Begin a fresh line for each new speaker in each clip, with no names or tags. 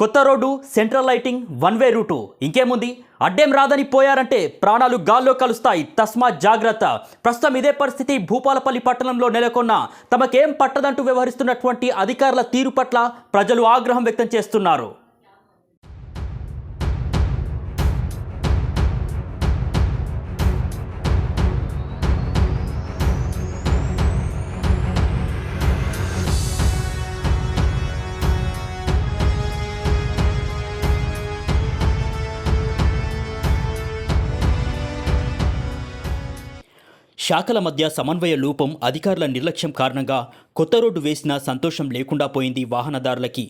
కొత్త road central lighting one way route ఇంకేముంది? అడ్డేం రాదని పోయారంటే ప్రాణాలు గాల్లో కలుస్తాయి. తస్మా జాగ్రత్త. ప్రస్తుతం ఇదే పరిస్థితి భూపాలపల్లి పట్టణంలో నెలకొన్న. తమకేం పట్టదంటూ వ్యవహరిస్తున్నటువంటి అధికారుల తీరు పట్ల ప్రజలు ఆగ్రహం వ్యక్తం చేస్తున్నారు. శాఖల మధ్య సమన్వయ లోపం అధికారుల నిర్లక్ష్యం కారణంగా కొత్త రోడ్డు వేసిన సంతోషం లేకుండా పోయింది వాహనదారులకి.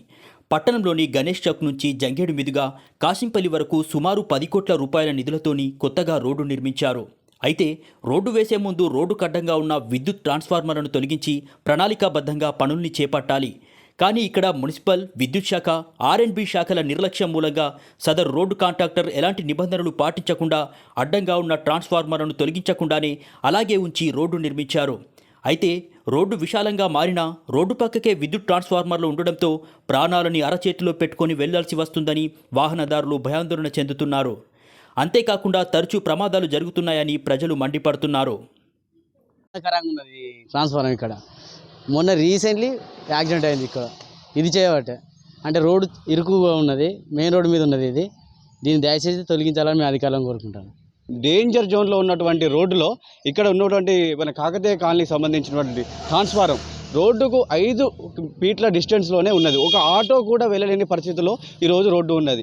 పట్టణంలోని గణేష్ చౌక్ నుంచి జంగేడు మీదుగా కాశింపల్లి వరకు సుమారు పది కోట్ల రూపాయల నిధులతోని కొత్తగా రోడ్డు నిర్మించారు. అయితే రోడ్డు వేసే ముందు రోడ్డు కడ్డంగా ఉన్న విద్యుత్ ట్రాన్స్ఫార్మర్లను తొలగించి ప్రణాళికాబద్ధంగా పనుల్ని చేపట్టాలి. కానీ ఇక్కడ మున్సిపల్ విద్యుత్ శాఖ ఆర్ఎండ్బి శాఖల నిర్లక్ష్యం మూలంగా సదర్ రోడ్డు కాంట్రాక్టర్ ఎలాంటి నిబంధనలు పాటించకుండా అడ్డంగా ఉన్న ట్రాన్స్ఫార్మర్లను తొలగించకుండానే అలాగే ఉంచి రోడ్డు నిర్మించారు. అయితే రోడ్డు విశాలంగా మారినా రోడ్డు పక్కకే విద్యుత్ ట్రాన్స్ఫార్మర్లు ఉండడంతో ప్రాణాలని అరచేతిలో పెట్టుకొని వెళ్ళాల్సి వస్తుందని వాహనదారులు భయాందోళన చెందుతున్నారు. అంతేకాకుండా తరచూ ప్రమాదాలు జరుగుతున్నాయని ప్రజలు మండిపడుతున్నారు.
ట్రాన్స్ఫార్మర్ ఇక్కడ. మొన్న రీసెంట్లీ యాక్సిడెంట్ అయింది ఇక్కడ. ఇది చేయబట్టే. అంటే రోడ్డు ఇరుకుగా ఉన్నది మెయిన్ రోడ్డు మీద ఉన్నది ఇది. దీన్ని దయచేసి తొలగించాలని మేము అధికారులను కోరుకుంటాను
డేంజర్ జోన్లో ఉన్నటువంటి రోడ్డులో ఇక్కడ ఉన్నటువంటి మన కాకతీయ కాలనీకి సంబంధించినటువంటి ట్రాన్స్ఫారం రోడ్డుకు ఐదు ఫీట్ల డిస్టెన్స్లోనే ఉన్నది. ఒక ఆటో కూడా వెళ్ళలేని పరిస్థితిలో ఈరోజు రోడ్డు ఉన్నది.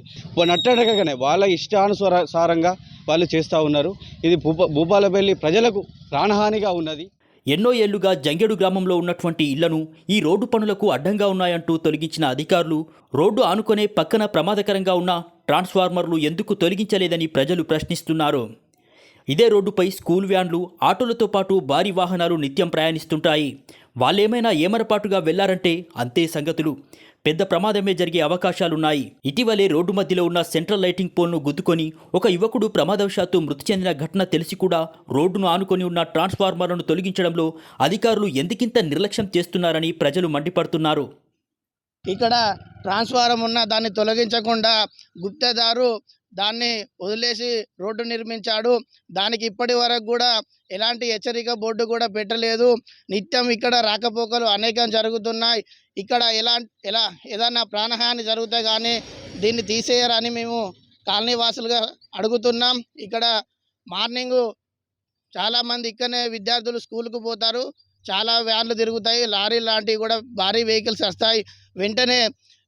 నట్టడగానే వాళ్ళ ఇష్టానుసారంగా వాళ్ళు చేస్తూ ఉన్నారు. ఇది భూప భూపాలపల్లి ప్రజలకు ప్రాణహానిగా ఉన్నది.
ఎన్నో ఏళ్ళుగా జంగెడు గ్రామంలో ఉన్నటువంటి ఇళ్ళను ఈ రోడ్డు పనులకు అడ్డంగా ఉన్నాయంటూ తొలగించిన అధికారులు రోడ్డు ఆనుకునే పక్కన ప్రమాదకరంగా ఉన్న ట్రాన్స్ఫార్మర్లు ఎందుకు తొలగించలేదని ప్రజలు ప్రశ్నిస్తున్నారు. ఇదే రోడ్డుపై స్కూల్ వ్యాన్లు ఆటోలతో పాటు భారీ వాహనాలు నిత్యం ప్రయాణిస్తుంటాయి. వాళ్ళేమైనా ఏమరపాటుగా వెళ్ళారంటే అంతే సంగతులు. పెద్ద ప్రమాదమే జరిగే అవకాశాలున్నాయి. ఇటీవలే రోడ్డు మధ్యలో ఉన్న సెంట్రల్ లైటింగ్ పోల్ను గుద్దుకొని ఒక యువకుడు ప్రమాదవశాత్తు మృతి చెందిన ఘటన తెలిసి కూడా రోడ్డును ఆనుకొని ఉన్న ట్రాన్స్ఫార్మర్లను తొలగించడంలో అధికారులు ఎందుకింత నిర్లక్ష్యం చేస్తున్నారని ప్రజలు మండిపడుతున్నారు.
ఇక్కడ ట్రాన్స్ఫారం ఉన్న దాన్ని తొలగించకుండా గుప్తదారు దాన్ని వదిలేసి రోడ్డు నిర్మించాడు. దానికి ఇప్పటి వరకు కూడా ఎలాంటి హెచ్చరిక బోర్డు కూడా పెట్టలేదు. నిత్యం ఇక్కడ రాకపోకలు అనేకం జరుగుతున్నాయి. ఇక్కడ ఎలా ఎలా ఏదైనా ప్రాణహాని జరిగితే కానీ దీన్ని తీసేయరని మేము కాలనీ వాసులుగా అడుగుతున్నాం. ఇక్కడ మార్నింగ్ చాలామంది ఇక్కడనే విద్యార్థులు స్కూల్కి పోతారు. చాలా వ్యాన్లు తిరుగుతాయి. లారీ లాంటివి కూడా భారీ వెహికల్స్ వస్తాయి. వెంటనే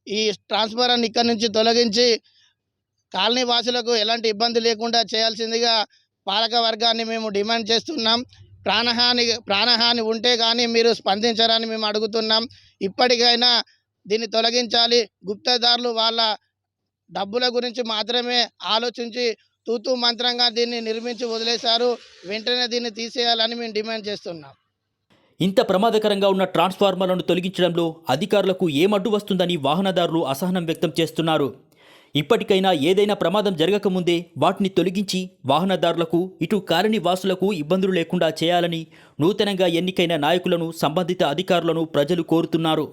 ఈ ట్రాన్స్ఫారాన్ని ఇక్కడ నుంచి తొలగించి కాలనీ వాసులకు ఎలాంటి ఇబ్బంది లేకుండా చేయాల్సిందిగా పాలక వర్గాన్ని మేము డిమాండ్ చేస్తున్నాం. ప్రాణహాని ప్రాణహాని ఉంటే కానీ మీరు స్పందించరని మేము అడుగుతున్నాం. ఇప్పటికైనా దీన్ని తొలగించాలి. గుప్తదారులు వాళ్ళ డబ్బుల గురించి మాత్రమే ఆలోచించి తూతూ మంత్రంగా దీన్ని నిర్మించి వదిలేశారు. వెంటనే దీన్ని తీసేయాలని మేము డిమాండ్ చేస్తున్నాం.
ఇంత ప్రమాదకరంగా ఉన్న ట్రాన్స్ఫార్మర్లను తొలగించడంలో అధికారులకు ఏమడ్డు వస్తుందని వాహనదారులు అసహనం వ్యక్తం చేస్తున్నారు. ఇప్పటికైనా ఏదైనా ప్రమాదం జరగకముందే వాటిని తొలగించి వాహనదారులకు ఇటు కాలనీ వాసులకు ఇబ్బందులు లేకుండా చేయాలని నూతనంగా ఎన్నికైన నాయకులను సంబంధిత అధికారులను ప్రజలు కోరుతున్నారు.